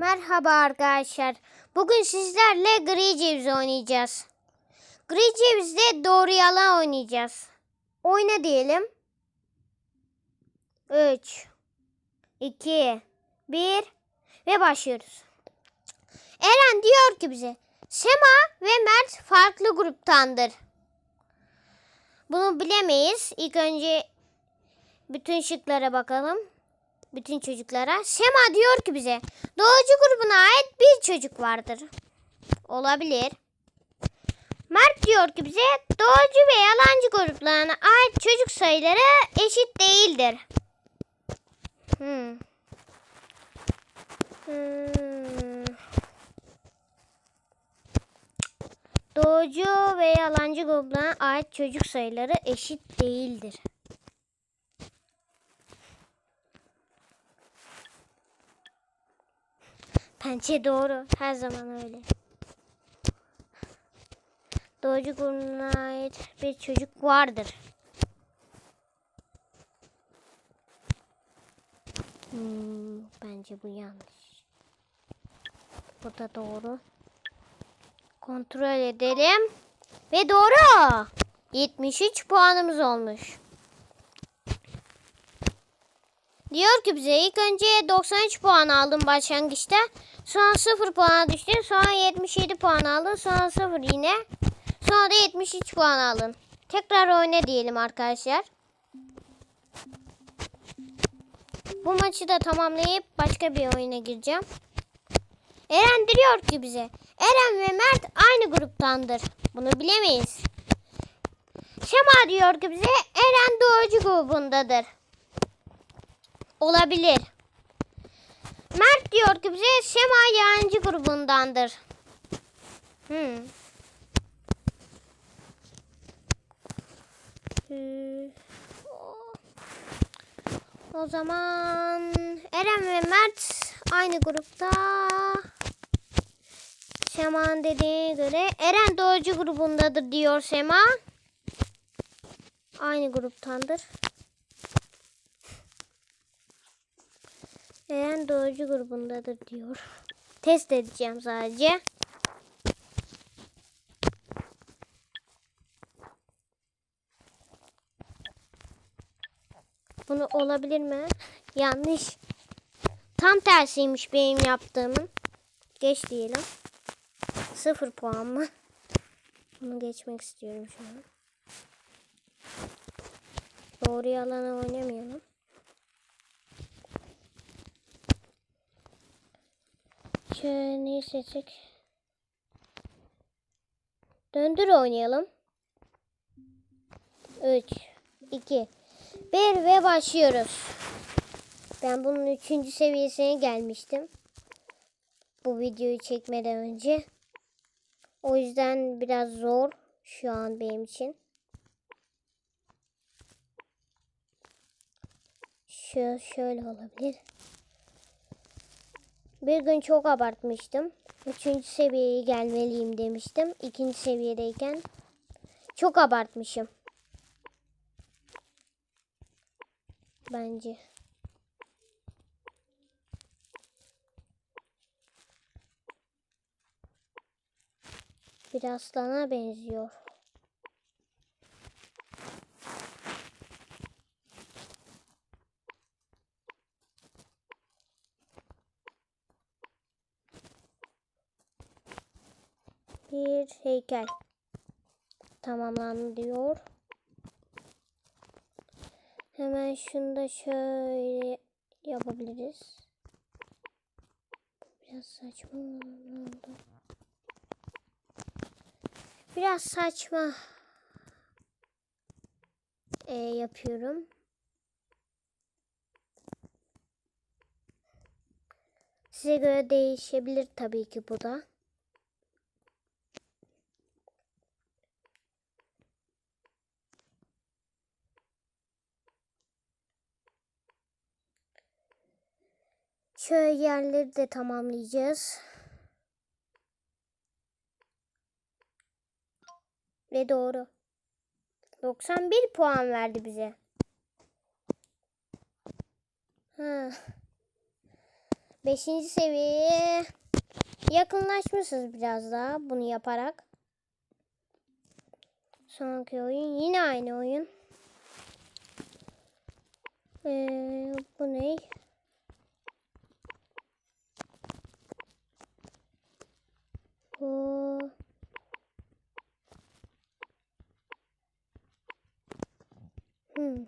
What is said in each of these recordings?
Merhaba arkadaşlar. Bugün sizlerle gri ceviz oynayacağız. Gri cevizde doğru yalan oynayacağız. Oyna diyelim. 3 2 1 ve başlıyoruz. Eren diyor ki bize Sema ve Mert farklı gruptandır. Bunu bilemeyiz. İlk önce bütün şıklara bakalım. Bütün çocuklara. Sema diyor ki bize doğucu grubuna ait bir çocuk vardır. Olabilir. Mert diyor ki bize doğucu ve yalancı gruplarına ait çocuk sayıları eşit değildir. Hmm. Hmm. Doğucu ve yalancı gruplarına ait çocuk sayıları eşit değildir. Bence doğru. Her zaman öyle. Doğucu grubuna ait bir çocuk vardır. Hmm, bence bu yanlış. Bu da doğru. Kontrol edelim. Ve doğru. 73 puanımız olmuş. Diyor ki bize ilk önce 93 puan aldım başlangıçta. Sonra 0 puana düştün. Sonra 77 puan aldın. Sonra 0 yine. Sonra da 73 puan aldın. Tekrar oyna diyelim arkadaşlar. Bu maçı da tamamlayıp başka bir oyuna gireceğim. Eren diyor ki bize. Eren ve Mert aynı gruptandır. Bunu bilemeyiz. Şema diyor ki bize Eren doğucu grubundadır. Olabilir. Mert diyor ki bize Sema yancı grubundandır. Hmm. O zaman Eren ve Mert aynı grupta. Sema'nın dediğine göre Eren doğucu grubundadır diyor Sema. Aynı gruptandır. Eren doğucu grubundadır diyor. Test edeceğim sadece. Bunu olabilir mi? Yanlış. Tam tersiymiş benim yaptığımın. Geç diyelim. Sıfır puan mı? Bunu geçmek istiyorum şu an. Doğru yalanı oynamayalım. Şöyle neyi seçecek? Döndür oynayalım. 3, 2, 1 ve başlıyoruz. Ben bunun 3. seviyesine gelmiştim. Bu videoyu çekmeden önce. O yüzden biraz zor şu an benim için. Şu şöyle olabilir. Bir gün çok abartmıştım. Üçüncü seviyeye gelmeliyim demiştim. İkinci seviyedeyken çok abartmışım. Bence. Bir aslana benziyor. Heykel tamamlandı diyor. Hemen şunu da şöyle yapabiliriz. Biraz saçma oldu. Biraz saçma e, yapıyorum. Size göre değişebilir tabii ki bu da. Şöyle yerleri de tamamlayacağız. Ve doğru. 91 puan verdi bize. Ha. Beşinci seviyeye yakınlaşmışız biraz daha bunu yaparak. Sonraki oyun yine aynı oyun. Ee, bu ne? Bu Hmm.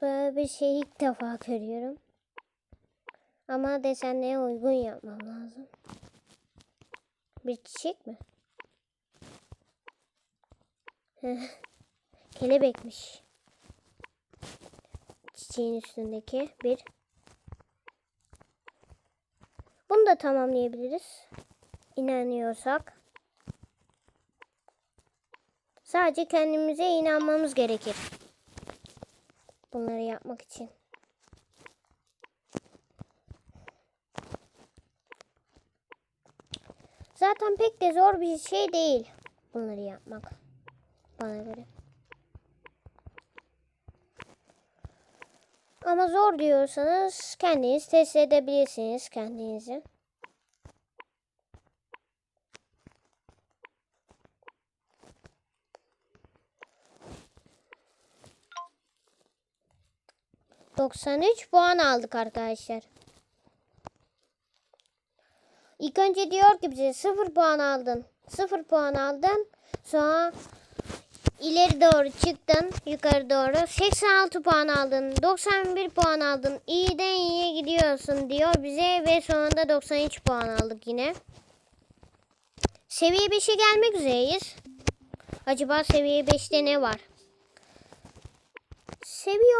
Böyle bir şey ilk defa görüyorum. Ama desenlere uygun yapmam lazım. Bir çiçek mi? Kelebekmiş. Çiçeğin üstündeki bir. Bunu da tamamlayabiliriz. İnanıyorsak. Sadece kendimize inanmamız gerekir. Bunları yapmak için. Zaten pek de zor bir şey değil bunları yapmak. Bana göre. Ama zor diyorsanız kendiniz test edebilirsiniz kendinizi. ...93 puan aldık arkadaşlar. İlk önce diyor ki bize 0 puan aldın. 0 puan aldın. Sonra ileri doğru çıktın. Yukarı doğru. 86 puan aldın. 91 puan aldın. İyiden iyiye gidiyorsun diyor bize. Ve sonunda 93 puan aldık yine. Seviye 5'e gelmek üzereyiz. Acaba seviye 5'te ne var? Seviye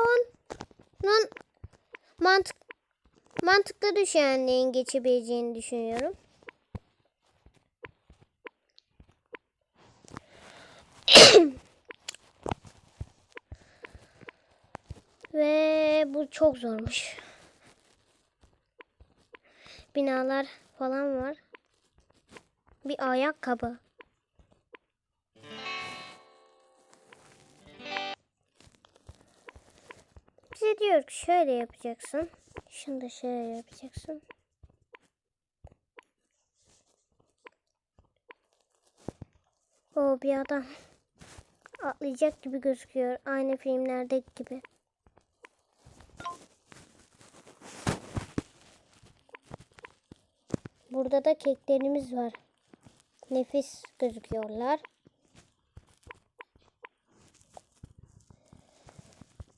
10'nun mantık mantıklı düşenliğin geçebileceğini düşünüyorum. Ve bu çok zormuş. Binalar falan var. Bir ayakkabı. Diyor ki şöyle yapacaksın. Şunu da şöyle yapacaksın. O bir adam atlayacak gibi gözüküyor. Aynı filmlerdeki gibi. Burada da keklerimiz var. Nefis gözüküyorlar.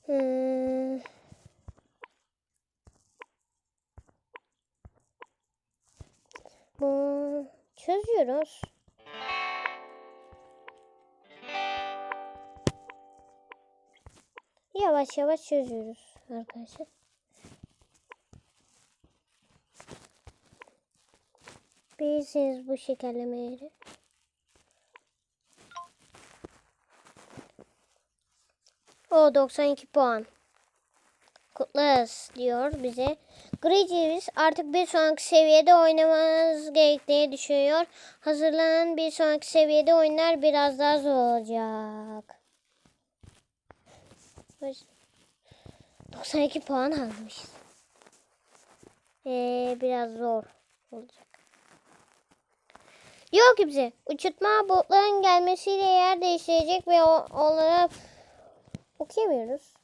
Hmm. Bu çözüyoruz. Yavaş yavaş çözüyoruz arkadaşlar. Bilirsiniz bu şekerlemeleri. O 92 puan. Kutlarız diyor bize. Gri ceviz artık bir sonraki seviyede oynamanız gerektiğini düşünüyor. Hazırlanan bir sonraki seviyede oyunlar biraz daha zor olacak. 92 puan almışız. Ee, biraz zor olacak. Diyor ki bize uçurtma botların gelmesiyle yer değiştirecek ve onlara okuyamıyoruz.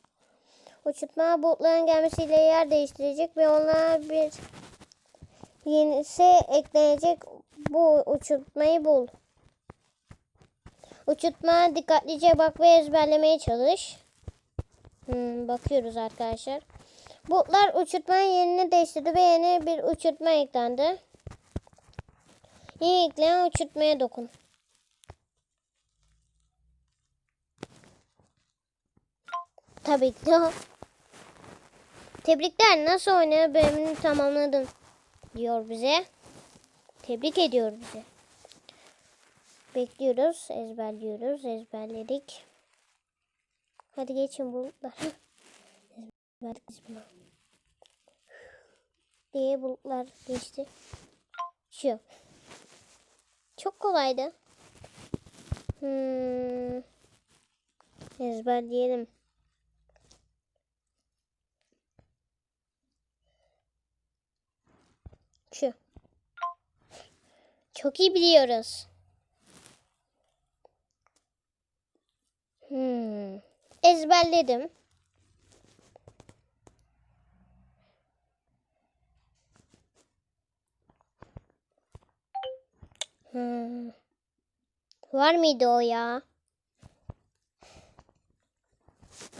Uçurtma botların gelmesiyle yer değiştirecek ve onlara bir yenisi eklenecek. Bu uçurtmayı bul. Uçurtma dikkatlice bak ve ezberlemeye çalış. Hmm, bakıyoruz arkadaşlar. Botlar uçurtmanın yerini değiştirdi ve yeni bir uçurtma eklendi. Yeni eklenen uçurtmaya dokun. Tabii ki. Tebrikler nasıl oynayan bölümünü tamamladın diyor bize. Tebrik ediyor bize. Bekliyoruz, ezberliyoruz, ezberledik. Hadi geçin bulutlar. Ezberledik biz bunu. Diye bulutlar geçti. Şu. Çok kolaydı. Hmm. Ezberleyelim. Şu. Çok iyi biliyoruz. Hmm. Ezberledim. Hmm. Var mıydı o ya?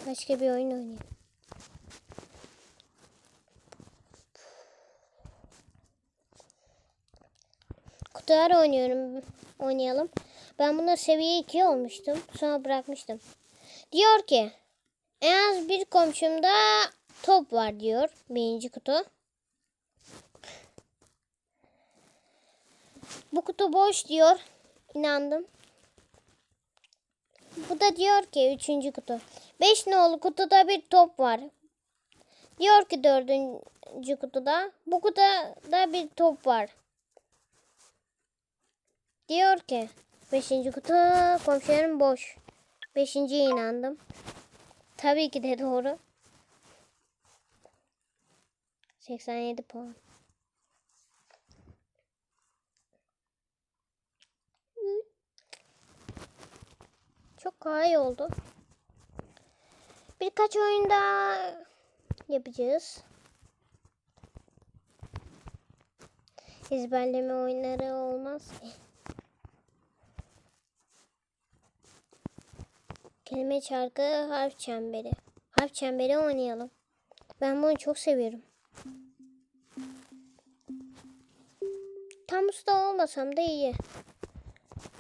Başka bir oyun oynayayım. Kutular oynuyorum. Oynayalım. Ben bunda seviye 2 olmuştum. Sonra bırakmıştım. Diyor ki en az bir komşumda top var diyor. Birinci kutu. Bu kutu boş diyor. İnandım. Bu da diyor ki üçüncü kutu. Beş nolu kutuda bir top var. Diyor ki dördüncü kutuda. Bu kutuda bir top var. Diyor ki beşinci kutu komşularım boş. Beşinciye inandım. Tabii ki de doğru. 87 puan. Çok kolay oldu. Birkaç oyun daha yapacağız. Ezberleme oyunları olmaz ki. Kelime çarkı harf çemberi. Harf çemberi oynayalım. Ben bunu çok seviyorum. Tam usta olmasam da iyi.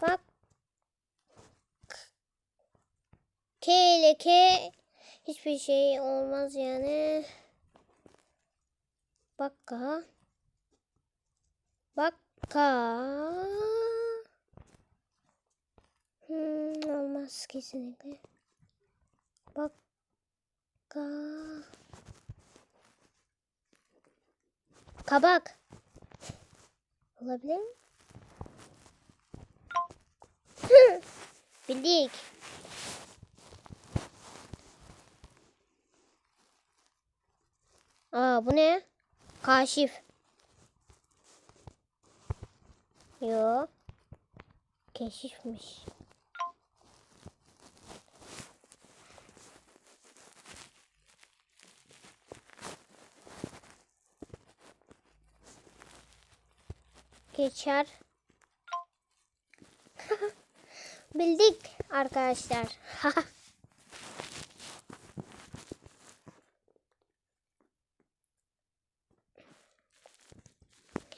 Bak. K ile K hiçbir şey olmaz yani. Bakka. Bakka. Hmm, olmaz kesinlikle. Bakka. Kabak. Olabilir mi? Bildik. Aa bu ne? Kaşif. Yo. Keşifmiş. Geçer. Bildik arkadaşlar.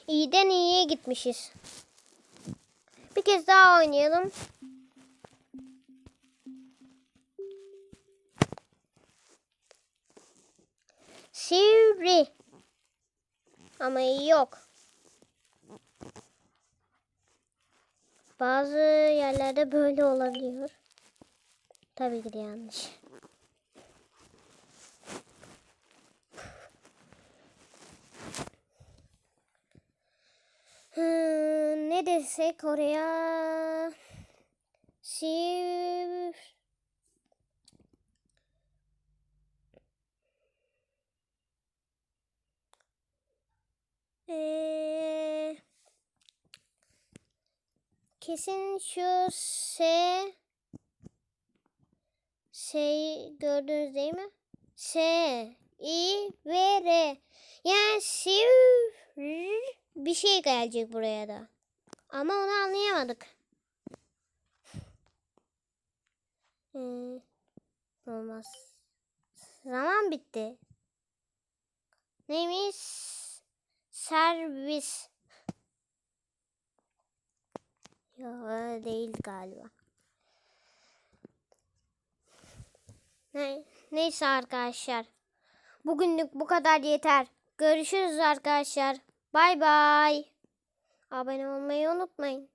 İyiden iyiye gitmişiz. Bir kez daha oynayalım. Sivri. Ama yok. Bazı yerlerde böyle olabiliyor. Tabii ki de yanlış. Hmm, ne desek oraya? Siv... Ee, kesin şu S S'yi gördünüz değil mi? S I ve R. Yani sivr bir şey gelecek buraya da. Ama onu anlayamadık. Hmm, olmaz. Zaman bitti. Neymiş? Servis. Ya değil galiba. Ne, neyse arkadaşlar. Bugünlük bu kadar yeter. Görüşürüz arkadaşlar. Bay bay. Abone olmayı unutmayın.